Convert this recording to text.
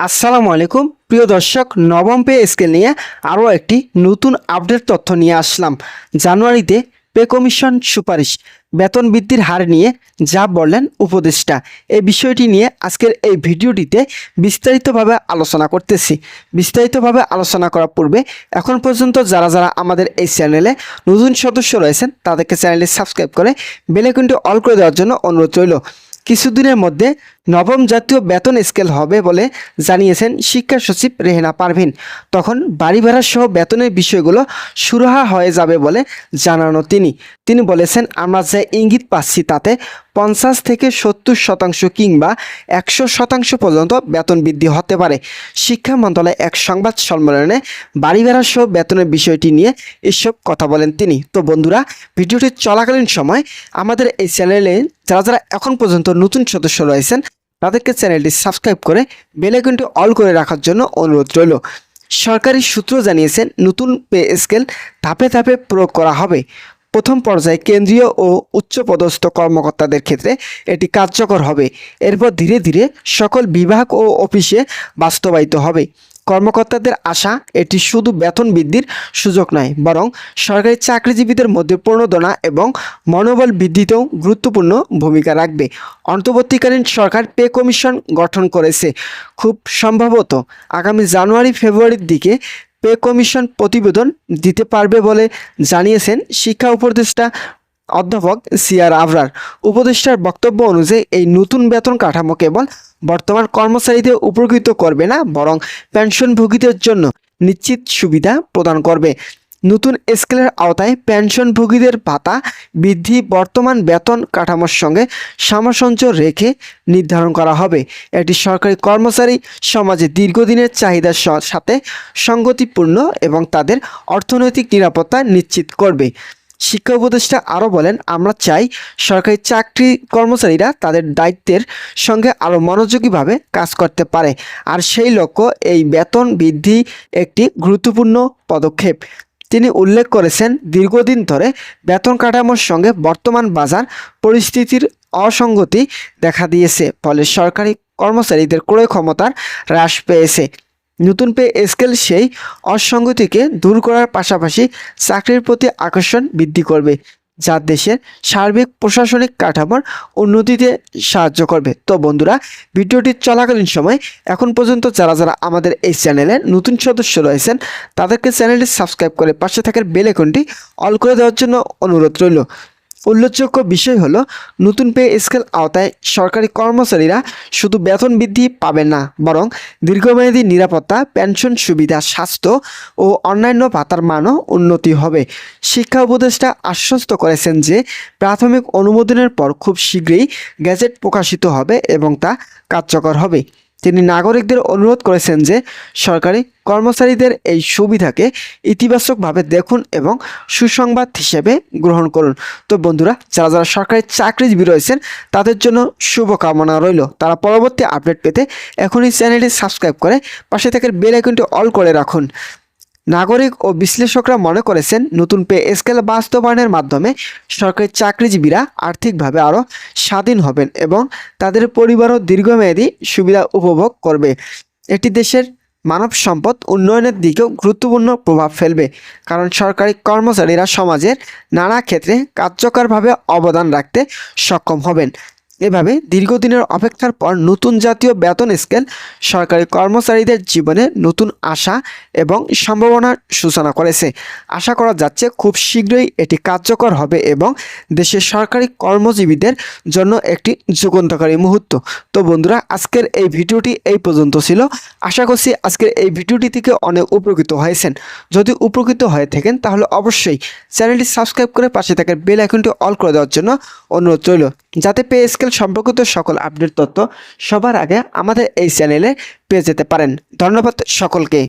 আসসালামু আলাইকুম। প্রিয় দর্শক, নবম পে স্কেল নিয়ে আরও একটি নতুন আপডেট তথ্য নিয়ে আসলাম। জানুয়ারিতে পে কমিশন সুপারিশ, বেতন বৃদ্ধির হার নিয়ে যা বললেন উপদেষ্টা। এই বিষয়টি নিয়ে আজকের এই ভিডিওটিতে বিস্তারিতভাবে আলোচনা করতেছি। বিস্তারিতভাবে আলোচনা করার পূর্বে এখন পর্যন্ত যারা যারা আমাদের এই চ্যানেলে নতুন সদস্য রয়েছেন, তাদেরকে চ্যানেলে সাবস্ক্রাইব করে বেলাইকনটি অল করে দেওয়ার জন্য অনুরোধ রইল। কিছুদিনের মধ্যে নবম জাতীয় বেতন স্কেল হবে বলে জানিয়েছেন শিক্ষা সচিব রেহেনা পারভিন। তখন বাড়ি ভাড়া সহ বেতনের বিষয়গুলো সুরাহা হয়ে যাবে বলে জানানো তিনি। তিনি বলেছেন, আমরা যে ইঙ্গিত পাচ্ছি তাতে পঞ্চাশ থেকে সত্তর শতাংশ কিংবা একশো শতাংশ পর্যন্ত বেতন বৃদ্ধি হতে পারে। শিক্ষা মন্ত্রণালয় এক সংবাদ সম্মেলনে বাড়ি ভাড়া সহ বেতনের বিষয়টি নিয়ে এসব কথা বলেন তিনি। তো বন্ধুরা, ভিডিওটি চলাকালীন সময় আমাদের এই চ্যানেলে যারা যারা এখন পর্যন্ত নতুন সদস্য রয়েছেন তাদেরকে চ্যানেলটি সাবস্ক্রাইব করে বেলাইকনটি অল করে রাখার জন্য অনুরোধ রইল। সরকারি সূত্র জানিয়েছেন নতুন পে স্কেল ধাপে ধাপে প্রয়োগ করা হবে। প্রথম পর্যায়ে কেন্দ্রীয় ও উচ্চপদস্থ কর্মকর্তাদের ক্ষেত্রে এটি কার্যকর হবে। এরপর ধীরে ধীরে সকল বিভাগ ও অফিসে বাস্তবায়িত হবে। কর্মকর্তাদের আশা, এটি শুধু বেতন বৃদ্ধির সুযোগ নয়, বরং সরকারি চাকরিজীবীদের মধ্যে প্রণোদনা এবং মনোবল বৃদ্ধিতেও গুরুত্বপূর্ণ ভূমিকা রাখবে। অন্তর্বর্তীকালীন সরকার পে কমিশন গঠন করেছে। খুব সম্ভবত আগামী জানুয়ারি, ফেব্রুয়ারির দিকে পে কমিশন প্রতিবেদন দিতে পারবে বলে জানিয়েছেন শিক্ষা উপদেষ্টা অধ্যাপক সিআর আবরার। উপদেষ্টার বক্তব্য অনুযায়ী এই নতুন বেতন কাঠামো কেবল বর্তমান কর্মচারীদের উপকৃত করবে না, বরং পেনশনভোগীদের জন্য নিশ্চিত সুবিধা প্রদান করবে। নতুন স্কেলের আওতায় পেনশনভোগীদের ভাতা বৃদ্ধি বর্তমান বেতন কাঠামোর সঙ্গে সামঞ্জস্য রেখে নির্ধারণ করা হবে। এটি সরকারি কর্মচারী সমাজে দীর্ঘদিনের চাহিদার সাথে সঙ্গতিপূর্ণ এবং তাদের অর্থনৈতিক নিরাপত্তা নিশ্চিত করবে। শিক্ষা উপদেষ্টা আরও বলেন, আমরা চাই সরকারি চাকরি কর্মচারীরা তাদের দায়িত্বের সঙ্গে আরও মনোযোগীভাবে কাজ করতে পারে। আর সেই লক্ষ্য এই বেতন বৃদ্ধি একটি গুরুত্বপূর্ণ পদক্ষেপ। তিনি উল্লেখ করেছেন, দীর্ঘদিন ধরে বেতন কাঠামোর সঙ্গে বর্তমান বাজার পরিস্থিতির অসঙ্গতি দেখা দিয়েছে, ফলে সরকারি কর্মচারীদের ক্রয় ক্ষমতার হ্রাস পেয়েছে। নতুন পে স্কেল সেই অসঙ্গতিকে দূর করার পাশাপাশি চাকরির প্রতি আকর্ষণ বৃদ্ধি করবে, যা দেশের সার্বিক প্রশাসনিক কাঠামোর উন্নতিতে সাহায্য করবে। তো বন্ধুরা, ভিডিওটি চলাকালীন সময় এখন পর্যন্ত যারা যারা আমাদের এই চ্যানেলে নতুন সদস্য রয়েছেন, তাদেরকে চ্যানেলটি সাবস্ক্রাইব করে পাশে থাকার বেল আইকনটি অল করে দেওয়ার জন্য অনুরোধ রইল। উল্লেখযোগ্য বিষয় হলো, নতুন পে স্কেল আওতায় সরকারি কর্মচারীরা শুধু বেতন বৃদ্ধি পাবেন না, বরং দীর্ঘমেয়াদী নিরাপত্তা, পেনশন সুবিধা, স্বাস্থ্য ও অন্যান্য ভাতার মানও উন্নতি হবে। শিক্ষা উপদেষ্টা আশ্বস্ত করেছেন যে, প্রাথমিক অনুমোদনের পর খুব শীঘ্রই গ্যাজেট প্রকাশিত হবে এবং তা কার্যকর হবে। তিনি নাগরিকদের অনুরোধ করেছেন যে সরকারি কর্মচারীদের এই সুবিধাকে ইতিবাচকভাবে দেখুন এবং সুসংবাদ হিসেবে গ্রহণ করুন। তো বন্ধুরা, যারা যারা সরকারি চাকরিজীবী রয়েছেন, তাদের জন্য শুভকামনা রইল। তারা পরবর্তী আপডেট পেতে এখনই চ্যানেলটি সাবস্ক্রাইব করে পাশে থাকার বেল আইকনটি অল করে রাখুন। নাগরিক ও বিশ্লেষকরা মনে করেছেন, নতুন পে স্কেল বাস্তবায়নের মাধ্যমে সরকারি চাকরিজীবীরা আর্থিকভাবে আরও স্বাধীন হবেন এবং তাদের পরিবারও দীর্ঘমেয়াদী সুবিধা উপভোগ করবে। এটি দেশের মানব সম্পদ উন্নয়নের দিকেও গুরুত্বপূর্ণ প্রভাব ফেলবে, কারণ সরকারি কর্মচারীরা সমাজের নানা ক্ষেত্রে কার্যকরভাবে অবদান রাখতে সক্ষম হবেন। এভাবে দীর্ঘদিনের অপেক্ষার পর নতুন জাতীয় বেতন স্কেল সরকারি কর্মচারীদের জীবনে নতুন আশা এবং সম্ভাবনার সূচনা করেছে। আশা করা যাচ্ছে খুব শীঘ্রই এটি কার্যকর হবে এবং দেশের সরকারি কর্মজীবীদের জন্য একটি যুগান্তকারী মুহূর্ত। তো বন্ধুরা, আজকের এই ভিডিওটি এই পর্যন্ত ছিল। আশা করছি আজকের এই ভিডিওটি থেকে অনেক উপকৃত হয়েছেন। যদি উপকৃত হয়ে থাকেন, তাহলে অবশ্যই চ্যানেলটি সাবস্ক্রাইব করে পাশে থাকা বেল আইকনটি অল করে দেওয়ার জন্য অনুরোধ রইল। যাতে পে স্কেল সম্পর্কিত সকল আপডেট তথ্য সবার আগে আমাদের এই চ্যানেলে পেয়ে যেতে পারেন। ধন্যবাদ সকলকে।